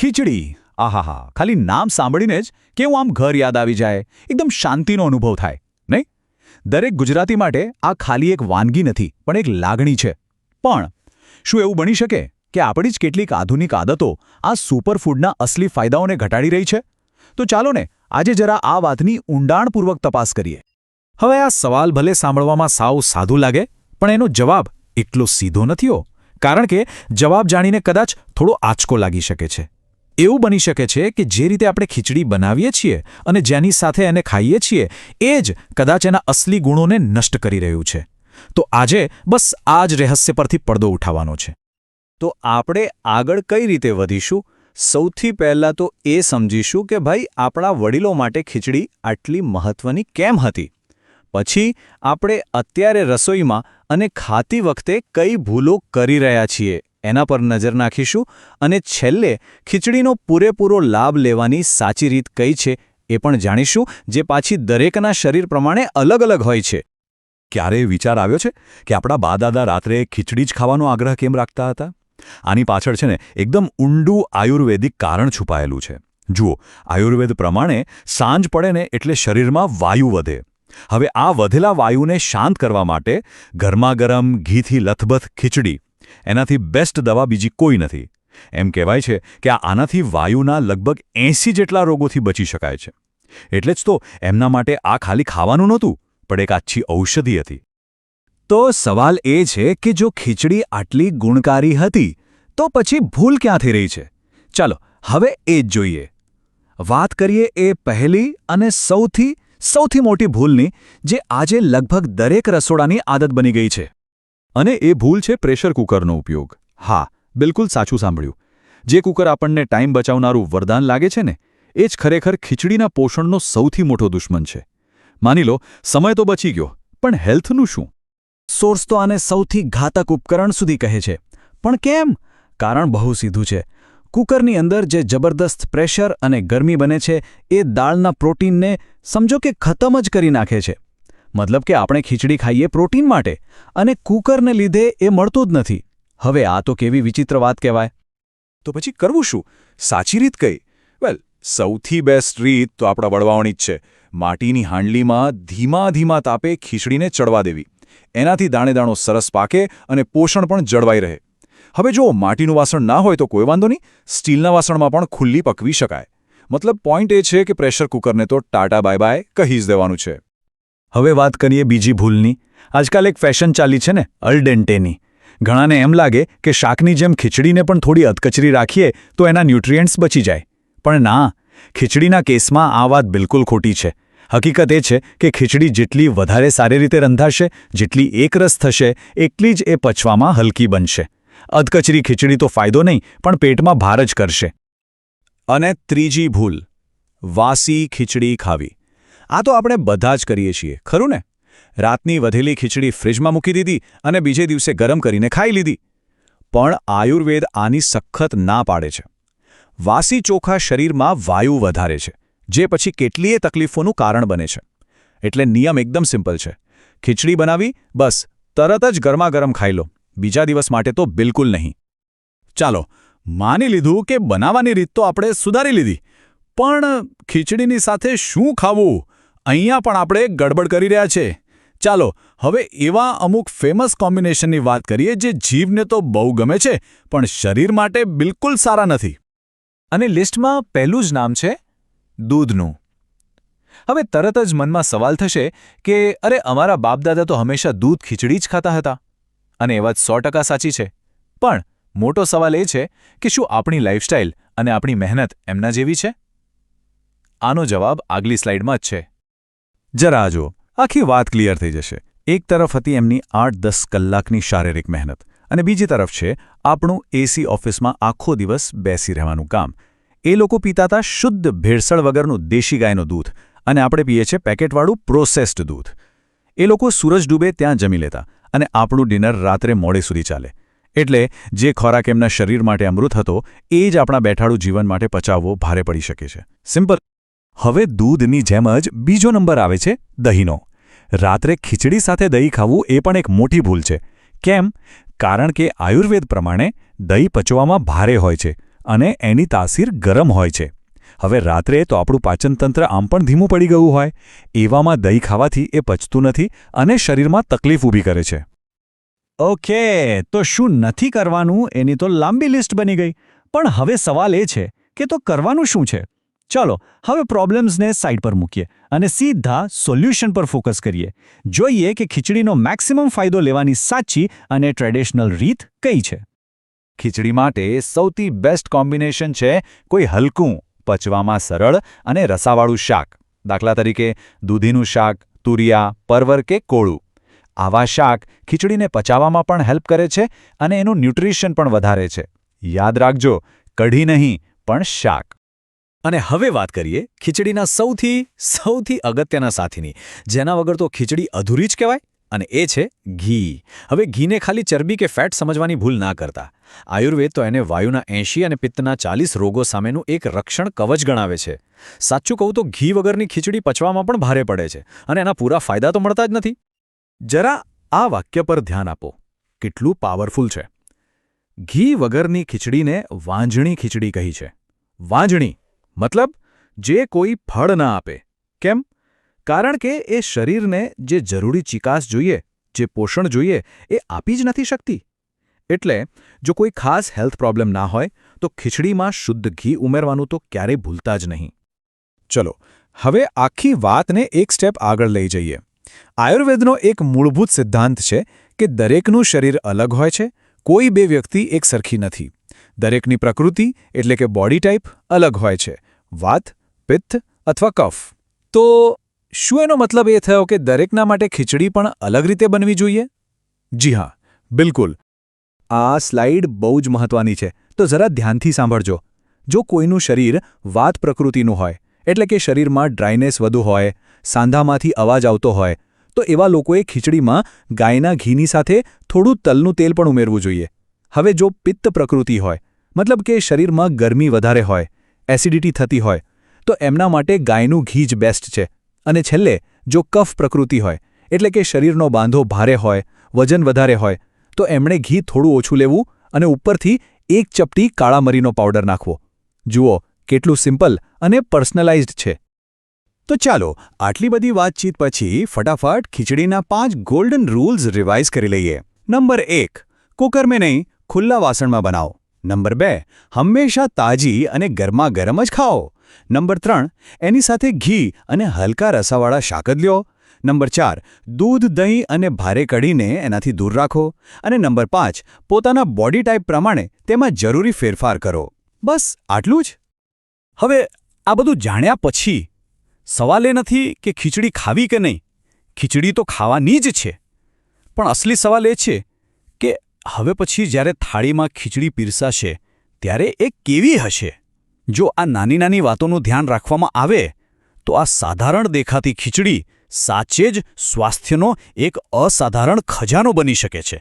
ખીચડી. આહાહા, ખાલી નામ સાંભળીને જ કેવું આમ ઘર યાદ આવી જાય? એકદમ શાંતિનો અનુભવ થાય, નહીં? દરેક ગુજરાતી માટે આ ખાલી એક વાનગી નથી, પણ એક લાગણી છે. પણ શું એવું બની શકે કે આપણી જ કેટલીક આધુનિક આદતો આ સુપરફૂડના અસલી ફાયદાઓને ઘટાડી રહી છે? તો ચાલો ને આજે જરા આ વાતની ઊંડાણપૂર્વક તપાસ કરીએ. હવે આ સવાલ ભલે સાંભળવામાં સાવ સાદું લાગે, પણ એનો જવાબ એટલો સીધો નથી કારણ કે જવાબ જાણીને કદાચ થોડો આંચકો લાગી શકે છે. એવું બની શકે છે કે જે રીતે આપણે ખીચડી બનાવીએ છીએ અને જેની સાથે એને ખાઈએ છીએ, એ જ કદાચ એના અસલી ગુણોને નષ્ટ કરી રહ્યું છે. તો આજે બસ આ જ રહસ્ય પરથી પડદો ઉઠાવવાનો છે. તો આપણે આગળ કઈ રીતે વધીશું? સૌથી પહેલાં તો એ સમજીશું કે ભાઈ, આપણા વડીલો માટે ખીચડી આટલી મહત્વની કેમ હતી? પછી આપણે અત્યારે રસોઈમાં અને ખાતી વખતે કઈ ભૂલો કરી રહ્યા છીએ? એના પર નજર નાખીશું અને છેલ્લે ખીચડીનો પૂરેપૂરો લાભ લેવાની સાચી રીત કઈ છે એ પણ જાણીશું, જે પાછી દરેકના શરીર પ્રમાણે અલગ અલગ હોય છે. ક્યારે વિચાર આવ્યો છે કે આપણા બાદાદા રાત્રે ખીચડી જ ખાવાનો આગ્રહ કેમ રાખતા હતા? આની પાછળ છે ને એકદમ ઊંડું આયુર્વેદિક કારણ છુપાયેલું છે. જુઓ, આયુર્વેદ પ્રમાણે સાંજ પડે ને એટલે શરીરમાં વાયુ વધે. હવે આ વધેલા વાયુને શાંત કરવા માટે ગરમાગરમ ઘીથી લથબથ ખીચડી એનાથી બેસ્ટ દવા બીજી કોઈ નથી. એમ કહેવાય છે કે આનાથી વાયુના લગભગ એંસી જેટલા રોગોથી બચી શકાય છે. એટલે જ તો એમના માટે આ ખાલી ખાવાનું નહોતું, પણ એક આછી ઔષધિ હતી. તો સવાલ એ છે કે જો ખીચડી આટલી ગુણકારી હતી, તો પછી ભૂલ ક્યાંથી રહી છે? ચાલો, હવે એ જ જોઈએ. વાત કરીએ એ પહેલી અને સૌથી સૌથી મોટી ભૂલની, જે આજે લગભગ દરેક રસોડાની આદત બની ગઈ છે. અને એ ભૂલ છે પ્રેશર કુકરનો ઉપયોગ. હા, બિલકુલ સાચું સાંભળ્યું. જે કુકર આપણને ટાઈમ બચાવનારું વરદાન લાગે છે ને, એ જ ખરેખર ખીચડીના પોષણનો સૌથી મોટો દુશ્મન છે. માની લો, સમય તો બચી ગયો, પણ હેલ્થનું શું? સોર્સ તો આને સૌથી ઘાતક ઉપકરણ સુધી કહે છે. પણ કેમ? કારણ બહુ સીધું છે. કુકરની અંદર જે જબરદસ્ત પ્રેશર અને ગરમી બને છે, એ દાળના પ્રોટીનને, સમજો કે ખતમ જ કરી નાખે છે. મતલબ કે આપણે ખીચડી ખાઈએ પ્રોટીન માટે અને કુકરને લીધે એ મળતું જ નથી. હવે આ તો કેવી વિચિત્ર વાત કહેવાય. તો પછી કરવું શું? સાચી રીત કઈ? વેલ, સૌથી બેસ્ટ રીત તો આપણા વડવાઓની જ છે. માટીની હાંડલીમાં ધીમા ધીમા તાપે ખીચડીને ચડવા દેવી. એનાથી દાણેદાણો સરસ પાકે અને પોષણ પણ જળવાઈ રહે. હવે જો માટીનું વાસણ ના હોય તો કોઈ વાંધો નહીં, સ્ટીલના વાસણમાં પણ ખુલ્લી પકવી શકાય. મતલબ પોઈન્ટ એ છે કે પ્રેશર કુકરને તો ટાટા બાય બાય કહી જ દેવાનું છે. હવે વાત કરીએ બીજી ભૂલની. આજકાલ એક ફેશન ચાલી છે ને અલડેન્ટેની ઘણાને એમ લાગે કે શાકની જેમ ખીચડીને પણ થોડી અધકચરી રાખીએ તો એના ન્યુટ્રિયન્ટ્સ બચી જાય. પણ ના, ખીચડીના કેસમાં આ વાત બિલકુલ ખોટી છે. હકીકત એ છે કે ખીચડી જેટલી વધારે સારી રીતે રંધાશે, જેટલી એકરસ થશે, એટલી જ એ પચવામાં હલકી બનશે. અધકચરી ખીચડી તો ફાયદો નહીં, પણ પેટમાં ભાર જ કરશે. અને ત્રીજી ભૂલ, વાસી ખીચડી ખાવી. આ તો આપણે બધા જ કરીએ છીએ, ખરું ને? રાતની વધેલી ખીચડી ફ્રિજમાં મૂકી દીધી અને બીજે દિવસે ગરમ કરીને ખાઈ લીધી. પણ આયુર્વેદ આની સખત ના પાડે છે. વાસી ચોખા શરીરમાં વાયુ વધારે છે, જે પછી કેટલીય તકલીફોનું કારણ બને છે. એટલે નિયમ એકદમ સિમ્પલ છે. ખીચડી બનાવી, બસ, તરત જ ગરમાગરમ ખાઈ લો. બીજા દિવસ માટે તો બિલકુલ નહીં. ચાલો, માની લીધું કે બનાવવાની રીત તો આપણે સુધારી લીધી. પણ ખીચડીની સાથે શું ખાવું? અહીંયા પણ આપણે ગડબડ કરી રહ્યા છે. ચાલો, હવે એવા અમુક ફેમસ કોમ્બિનેશનની વાત કરીએ જે જીવને તો બહુ ગમે છે, પણ શરીર માટે બિલકુલ સારા નથી. અને લિસ્ટમાં પહેલું જ નામ છે, દૂધનું. હવે તરત જ મનમાં સવાલ થશે કે, અરે, અમારા બાપદાદા તો હંમેશા દૂધ ખીચડી જ ખાતા હતા. અને એ વાત સો સાચી છે. પણ મોટો સવાલ એ છે કે શું આપણી લાઇફસ્ટાઇલ અને આપણી મહેનત એમના જેવી છે? આનો જવાબ આગલી સ્લાઇડમાં જ છે. જરા જો આખી વાત ક્લિયર થઈ જશે. એક તરફ હતી એમની આઠ દસ કલાકની શારીરિક મહેનત અને બીજી તરફ છે આપણું એસી ઓફિસમાં આખો દિવસ બેસી રહેવાનું કામ. એ લોકો પીતા હતા શુદ્ધ ભેળસળ વગરનું દેશી ગાયનું દૂધ અને આપણે પીએ છીએ પેકેટવાળું પ્રોસેસ્ડ દૂધ. એ લોકો સૂરજ ડૂબે ત્યાં જમી લેતા અને આપણું ડિનર રાત્રે મોડે સુધી ચાલે. એટલે જે ખોરાક એમના શરીર માટે અમૃત હતો, એ જ આપણા બેઠાડું જીવન માટે પચાવવો ભારે પડી શકે છે. સિમ્પલ હવે દૂધની જેમ જ બીજો નંબર આવે છે, દહીંનો. રાત્રે ખીચડી સાથે દહીં ખાવું એ પણ એક મોટી ભૂલ છે. કેમ? કારણ કે આયુર્વેદ પ્રમાણે દહીં પચવામાં ભારે હોય છે અને એની તાસીર ગરમ હોય છે. હવે રાત્રે તો આપણું પાચનતંત્ર આમ પણ ધીમું પડી ગયું હોય. એવામાં દહીં ખાવાથી એ પચતું નથી અને શરીરમાં તકલીફ ઊભી કરે છે. ઓકે, તો શું નથી કરવાનું? એની તો લાંબી લિસ્ટ બની ગઈ. પણ હવે સવાલ એ છે કે તો કરવાનું શું છે? ચલો હવે પ્રોબ્લેમ્સને સાઇડ પર મૂકીએ અને સીધા સોલ્યુશન પર ફોકસ કરીએ. જોઈએ કે ખીચડીનો મેક્સિમમ ફાયદો લેવાની સાચી અને ટ્રેડિશનલ રીત કઈ છે. ખીચડી માટે સૌથી બેસ્ટ કોમ્બિનેશન છે કોઈ હલકું, પચવામાં સરળ અને રસાવાળું શાક. દાખલા તરીકે દૂધીનું શાક, તુરિયા, પરવર કે કોળું. આવા શાક ખીચડીને પચાવવામાં પણ હેલ્પ કરે છે અને એનું ન્યુટ્રિશન પણ વધારે છે. યાદ રાખજો, કઢી નહીં, પણ શાક. અને હવે વાત કરીએ ખીચડીના સૌથી સૌથી અગત્યના સાથીની. જેના વગર તો ખીચડી અધૂરી જ કહેવાય અને એ છે ઘી. હવે ઘીને ખાલી ચરબી કે ફેટ સમજવાની ભૂલ ના કરતા. આયુર્વેદ તો એને વાયુના એંશી અને પિત્તના ચાલીસ રોગો સામેનું એક રક્ષણ કવચ ગણાવે છે. સાચું કહું તો ઘી વગરની ખીચડી પચવામાં પણ ભારે પડે છે અને એના પૂરા ફાયદા તો મળતા જ નથી. જરા આ વાક્ય પર ધ્યાન આપો. કેટલું પાવરફુલ છે. ઘી વગરની ખીચડીને વાંજણી ખીચડી કહી છે. વાંજણી. મતલબ, જે કોઈ ફળ ના આપે. કેમ? કારણ કે એ શરીરને જે જરૂરી ચિકાસ જોઈએ, જે પોષણ જોઈએ, એ આપી જ નથી શકતી. એટલે, જો કોઈ ખાસ હેલ્થ પ્રોબ્લેમ ના હોય, તો ખીચડીમાં શુદ્ધ ઘી ઉમેરવાનું તો ક્યારેય ભૂલતા જ નહીં. ચલો, હવે આખી વાતને એક સ્ટેપ આગળ લઈ જઈએ. આયુર્વેદનો એક મૂળભૂત સિદ્ધાંત છે કે દરેકનું શરીર અલગ હોય છે, કોઈ બે વ્યક્તિ એક સરખી નથી. દરેકની પ્રકૃતિ એટલે કે બોડી ટાઈપ અલગ હોય છે. વાત, પિત્ત અથવા કફ. તો શું એનો મતલબ એ થયો કે દરેકના માટે ખીચડી પણ અલગ રીતે બનવી જોઈએ? જી હા, બિલકુલ. આ સ્લાઇડ બહુ જ મહત્વની છે. તો જરા ધ્યાનથી સાંભળજો. જો કોઈનું શરીર વાત પ્રકૃતિનું હોય, એટલે કે શરીરમાં ડ્રાયનેસ વધુ હોય, સાંધામાંથી અવાજ આવતો હોય, તો એવા લોકોએ ખીચડીમાં ગાયના ઘીની સાથે થોડું તલનું તેલ પણ ઉમેરવું જોઈએ. હવે જો પિત્ત પ્રકૃતિ હોય, મતલબ કે શરીરમાં ગરમી વધારે હોય એસિડિટી થતી હોય, તો એમના માટે ગાયનું ઘી જ બેસ્ટ છે. અને છેલ્લે, જો કફ પ્રકૃતિ હોય, એટલે કે શરીરનો બાંધો ભારે હોય, વજન વધારે હોય, તો એમણે ઘી થોડું ઓછું લેવું અને ઉપરથી એક ચપટી કાળા મરીનો પાવડર નાખવો. જુઓ, કેટલું સિમ્પલ અને પર્સનલાઇઝ્ડ છે. તો ચાલો, આટલી બધી વાતચીત પછી ફટાફટ ખીચડીના પાંચ ગોલ્ડન રૂલ્સ રિવાઇઝ કરી લઈએ. નંબર એક કુકર મેં નહીં, ખુલ્લા વાસણમાં બનાવો. નંબર બે, હંમેશા તાજી અને ગરમા ગરમ જ ખાઓ. નંબર ત્રણ, એની સાથે ઘી અને હલકા રસાવાળા શાક જ લ્યો. નંબર ચાર, દૂધ, દહીં અને ભારે કઢીને એનાથી દૂર રાખો. અને નંબર પાંચ, પોતાના બોડી ટાઈપ પ્રમાણે તેમાં જરૂરી ફેરફાર કરો. બસ, આટલું જ? હવે, આ બધું જાણ્યા પછી, સવાલ એ નથી કે ખીચડી ખાવી કે નહીં. ખીચડી તો ખાવાની જ છે. પણ અસલી સવાલ એ છે હવે પછી જ્યારે થાળીમાં ખીચડી પીરસાશે, ત્યારે એ કેવી હશે? જો આ નાની નાની વાતોનું ધ્યાન રાખવામાં આવે, તો આ સાધારણ દેખાતી ખીચડી સાચે જ સ્વાસ્થ્યનો એક અસાધારણ ખજાનો બની શકે છે.